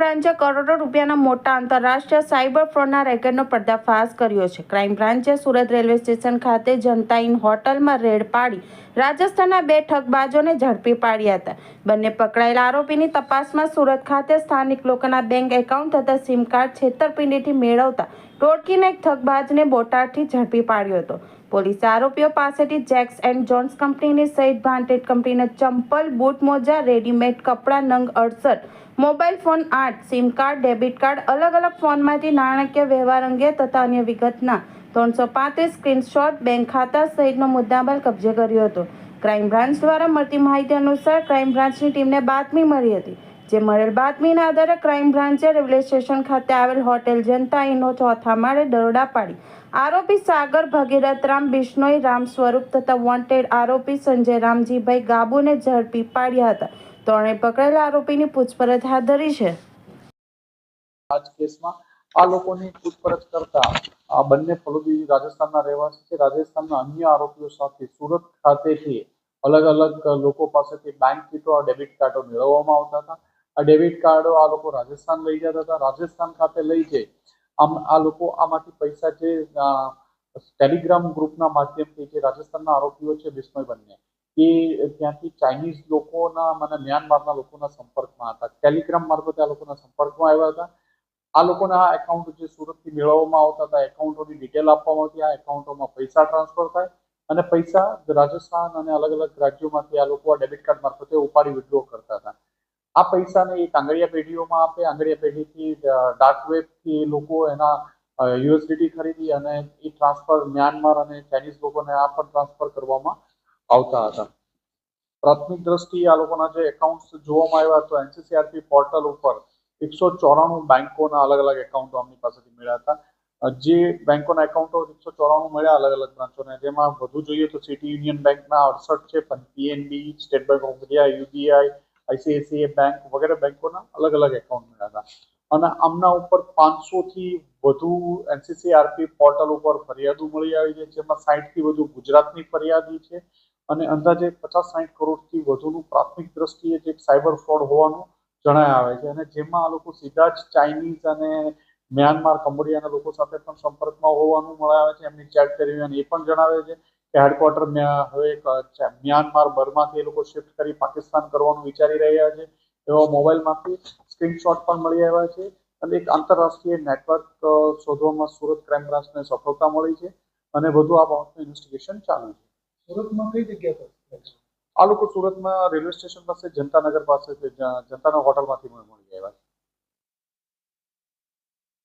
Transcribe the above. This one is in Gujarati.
બ્રાન્ચે કરોડો રૂપિયાના મોટા આંતરરાષ્ટ્રીય સાયબર ફ્રોડના રેકેટનો પર્દાફાશ કર્યો છે. ક્રાઇમ બ્રાન્ચે સુરત રેલવે સ્ટેશન ખાતે જનતા ઇન હોટલમાં રેડ પાડી રાજસ્થાનના બે ઠગબાજોને ઝડપી પાડ્યા હતા. બંને પકડાયેલા આરોપીની તપાસમાં સુરત ખાતે સ્થાનિક લોકોના બેંક એકાઉન્ટ તથા સિમ કાર્ડ છેતરપિંડીથી મેળવતા ટોળકીના એક ઠગબાજને બોટાદથી ઝડપી પાડ્યો હતો. પોલીસે આરોપીઓ પાસેથી જેક્સ એન્ડ જોન્સ કંપનીની સહિત બ્રાન્ડેડ કંપનીના ચંપલ, બૂટ, મોજા, રેડીમેડ કપડાં, નંગ અડસઠ, મોબાઈલ ફોન આઠ, સિમ કાર્ડ, ડેબિટ કાર્ડ, અલગ અલગ ફોનમાંથી નાણાકીય વ્યવહાર અંગે તથા અન્ય વિગતના ત્રણસો પાંત્રીસ સ્ક્રીનશોટ, બેંક ખાતા સહિતનો મુદ્દામાલ કબજે કર્યો હતો. ક્રાઇમ બ્રાન્ચ દ્વારા મળતી માહિતી અનુસાર ક્રાઇમ બ્રાન્ચની ટીમને બાતમી મળી હતી. જે મળેલ બાતમીના આધારે ક્રાઇમ બ્રાન્ચે રેલવે સ્ટેશન ખાતે આવેલ હોટેલ જનતા ઇનો ચોથા માળે દરોડા પાડી. આરોપી સાગર ભગીરથ રામ બિશ્નોઈ રામ સ્વરૂપ તથા વોન્ટેડ આરોપી સંજય રામજીભાઈ ગાબુને ઝડપી પાડ્યા હતા. ત્રણે પકડાયેલા આરોપીની પૂછપરછ હાથ ધરી છે. આજ કેસમાં આ લોકોની પૂછપરછ કરતા આ બંને ફલોદી રાજસ્થાનના રહેવાસી છે. રાજસ્થાનના અન્ય આરોપીઓ સાથે સુરત ખાતેથી અલગ અલગ લોકો પાસેથી બેંક કીટો ડેબિટ કાર્ડો મેળવવામાં આવતા હતા. આ ડેબિટ કાર્ડો આ લોકો રાજસ્થાન લઈ જતા હતા. રાજસ્થાન ખાતે લઈ જઈ આમ આ લોકો આમાંથી પૈસા જે ટેલિગ્રામ ગ્રુપના માધ્યમથી જે રાજસ્થાનના આરોપીઓ છે, બિસ્મય બંને એ ત્યાંથી ચાઇનીઝ લોકોના મને મ્યાનમારના લોકોના સંપર્કમાં હતા. ટેલિગ્રામ મારફતે આ લોકોના સંપર્કમાં આવ્યા હતા. આ લોકોના આ એકાઉન્ટ જે સુરતથી મેળવવામાં આવતા હતા એકાઉન્ટોની ડિટેલ આપવામાં આવતી, આ એકાઉન્ટોમાં પૈસા ટ્રાન્સફર થાય અને પૈસા રાજસ્થાન અને અલગ અલગ રાજ્યોમાંથી આ લોકો આ ડેબિટ કાર્ડ મારફતે ઉપાડી વિડ્રો કરતા હતા. આ પૈસાને એક આંગળીયા પેઢીઓમાં આપે આંગળીયા પેઢીથી ડાર્ક વેબથી લોકો એના યુએસડીટી ખરીદી અને એ ટ્રાન્સફર મ્યાનમાર અને ચાઇનીઝ લોકોને આ પણ ટ્રાન્સફર કરવામાં આવતા હતા. પ્રાથમિક દ્રષ્ટિએ આ લોકોના જે એકાઉન્ટ્સ જોવામાં આવ્યા તો એનસીસીઆરપી પોર્ટલ ઉપર એકસો ચોરાણું બેંકોના અલગ અલગ એકાઉન્ટો અમની પાસેથી મળ્યા હતા. જે બેંકોના એકાઉન્ટો એકસો ચોરાણું મળ્યા અલગ અલગ બ્રાન્ચોને જેમાં વધુ જોઈએ તો સિટી યુનિયન બેંકના અડસઠ છે PNB State Bank of India UBI ICICI bank વગેરે બેંકોના અલગ અલગ એકાઉન્ટ મળ્યા હતા. અને આમના ઉપર પાંચસો થી વધુ એનસીસીઆરપી પોર્ટલ ઉપર ફરિયાદો મળી આવી છે, જેમાં સાઠથી વધુ ગુજરાતની ફરિયાદી છે અને અંદાજે પચાસ સાઠ કરોડથી વધુનું પ્રાથમિક દ્રષ્ટિએ જે સાયબર ફ્રોડ હોવાનું જણાય આવે છે. અને જેમાં આ લોકો સીધા જ ચાઇનીઝ અને મ્યાનમાર, કંબોડિયાના લોકો સાથે પણ સંપર્કમાં હોવાનું મળે આવે છે. એમની ચેટ કરી એ પણ જણાવે છે કે હેડક્વાર્ટર હવે મ્યાનમાર બર્માથી એ લોકો શિફ્ટ કરી પાકિસ્તાન કરવાનું વિચારી રહ્યા છે. એવા મોબાઈલમાંથી સ્ક્રીનશોટ પણ મળી આવ્યા છે અને એક આંતરરાષ્ટ્રીય નેટવર્ક શોધવામાં સુરત ક્રાઇમ બ્રાન્ચને સફળતા મળી છે અને વધુ આ બાબતનું ઇન્વેસ્ટિગેશન ચાલુ છે. સુરતમાં કઈ જગ્યા પર આ લોકો સુરતમાં રેલવે સ્ટેશન પાસે જનતાનગર પાસે જનતાના હોટલમાંથી મળી આવ્યા મળી